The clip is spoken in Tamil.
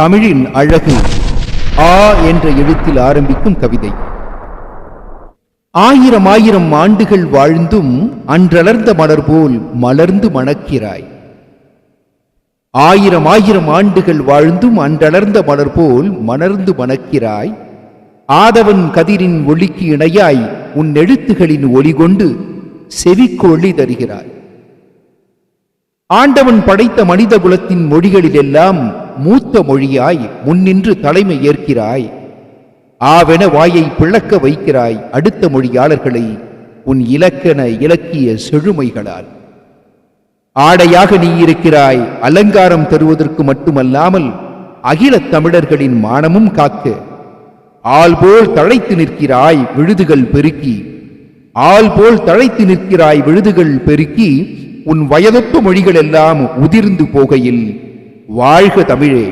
தமிழின் அழகு ஆ என்ற எழுத்தில் ஆரம்பிக்கும் கவிதை. ஆயிரம் ஆயிரம் ஆண்டுகள் வாழ்ந்தும் அன்றளர்ந்த மலர் போல் மலர்ந்து மணக்கிறாய். ஆயிரம் ஆயிரம் ஆண்டுகள் வாழ்ந்தும் அன்றளர்ந்த மலர் போல் மலர்ந்து மணக்கிறாய். ஆதவன் கதிரின் ஒளிக்கு இணையாய் உன் எழுத்துகளின் ஒளி கொண்டு செவிக்கு ஒளி தருகிறாய். ஆண்டவன் படைத்த மனித குலத்தின் மொழிகளிலெல்லாம் மூத்த மொழியாய் முன்னின்று தலைமை ஏற்கிறாய். ஆவென வாயை பிளக்க வைக்கிறாய் அடுத்த மொழியாளர்களை உன் இலக்கண இலக்கிய செழுமைகளால். ஆடையாக நீ இருக்கிறாய் அலங்காரம் தருவதற்கு மட்டுமல்லாமல் அகிலத் தமிழர்களின் மானமும் காக்க. ஆள் போல் தழைத்து நிற்கிறாய் விழுதுகள் பெருக்கி. ஆள் போல் தழைத்து நிற்கிறாய் விழுதுகள் பெருக்கி. உன் வயதொத்த மொழிகள் எல்லாம் உதிர்ந்து போகையில் வாழ்க தமிழே